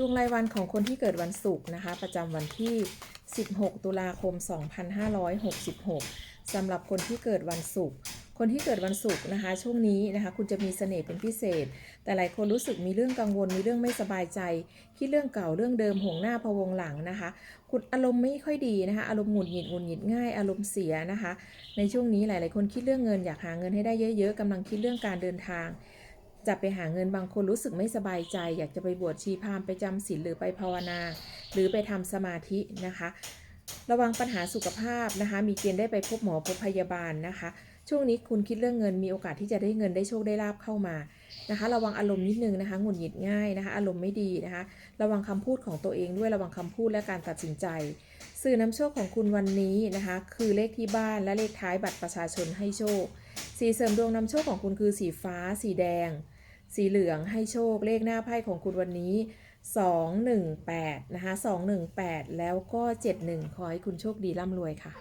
ดวงรายวันของคนที่เกิดวันศุกร์นะคะ ประจำวันที่ 16 ตุลาคม 2566สำหรับคนที่เกิดวันศุกร์คนที่เกิดวันศุกร์นะคะ ช่วงนี้นะคะ คุณจะมีเสน่ห์เป็นพิเศษ แต่หลายคนรู้สึกมีเรื่องกังวลมีเรื่องไม่สบายใจคิดเรื่องเก่าเรื่องเดิมห่วงหน้าพะวงหลังนะคะ คุณอารมณ์ไม่ค่อยดีนะคะ อารมณ์หงุดหงิดหงุดหงิดง่าย อารมณ์เสียนะคะ ในช่วงนี้หลาย ๆ คนคิดเรื่องเงินอยากหาเงินให้ได้เยอะ ๆกำลังคิดเรื่องการเดินทาง จะไปหาเงินบางคนรู้สึกไม่สบายใจ อยากจะไปบวชชีพามไปจำศีลหรือไปภาวนา หรือไปทำสมาธินะคะ ระวังปัญหาสุขภาพนะคะ มีเกณฑ์ได้ไปพบหมอพบพยาบาลนะคะ ช่วงนี้คุณคิดเรื่องเงินมีโอกาสที่จะได้เงินได้โชคได้ลาบเข้ามานะคะ ระวังอารมณ์นิดนึงนะคะหงุดหงิดง่ายนะคะ อารมณ์ไม่ดีนะคะ ระวังคำพูดของตัวเองด้วยระวังคำพูดและการตัดสินใจ สื่อนำโชคของคุณวันนี้นะคะ คือเลขที่บ้านและเลขท้ายบัตรประชาชนให้โชค สีเสริมดวงนำโชคของคุณคือสีฟ้า สีแดง สีเหลืองให้โชคเลขหน้าไพ่ของคุณวันนี้ 218 นะคะ 218 แล้วก็ 71 ขอให้คุณโชคดีร่ำรวยค่ะ